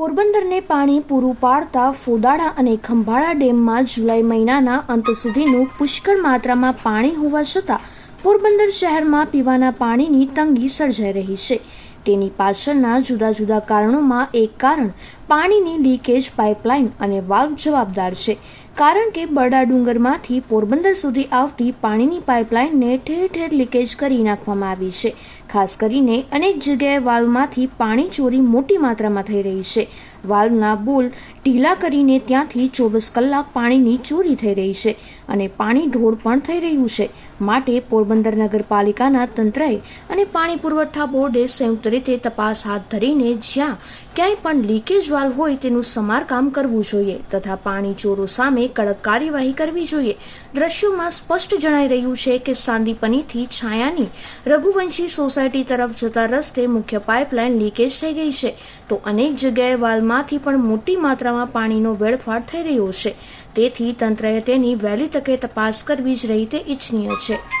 પોરબંદરને પાણી પૂરું પાડતા ફોદાડા અને ખંભાળા ડેમમાં જુલાઈ મહિનાના અંત સુધીનું પુષ્કળ માત્રામાં પાણી હોવા છતાં પોરબંદર શહેરમાં પીવાના પાણીની તંગી સર્જાઈ રહી છે. તેની પાછળના જુદા જુદા કારણોમાં એક કારણ પાણીની લીકેજ પાઇપલાઇન અને વાલ્વ જવાબદાર છે. કારણ કે બરડા ડુંગરમાંથી પોરબંદર સુધી આવતી પાણીની પાઇપલાઇનને ઠેર ઠેર લીકેજ કરી નાખવામાં આવી છે. ખાસ કરીને અનેક જગ્યાએ વાલ્વમાંથી પાણી ચોરી મોટી માત્રામાં થઈ રહી છે. વાલ્વના બોલ ઢીલા કરીને ત્યાંથી ચોવીસ કલાક પાણીની ચોરી થઈ રહી છે અને પાણી ઢોળ પણ થઈ રહ્યું છે. માટે પોરબંદર નગરપાલિકાના તંત્રએ અને પાણી પુરવઠા બોર્ડે સંયુક્ત રીતે તપાસ હાથ ધરીને જ્યાં ક્યાંય પણ લીકેજ વાલ્વ હોય તેનું સમારકામ કરવું જોઈએ તથા પાણી ચોરો સામે કડક કાર્યવાહી કરવી જોઈએ. દ્રશ્યોમાં સ્પષ્ટ જણાઈ રહ્યું છે કે સાંદીપનીથી છાયાની રઘુવંશી સોસાયટી તરફ જતા રસ્તે મુખ્ય પાઇપલાઇન લીકેજ થઈ ગઈ છે. તો અનેક જગ્યાએ વાલમાંથી પણ મોટી માત્રામાં પાણીનો વેડફાટ થઈ રહ્યો છે. તેથી તંત્રએ તેની વહેલી તકે તપાસ કરવી જ રહી તે ઇચ્છનીય છે.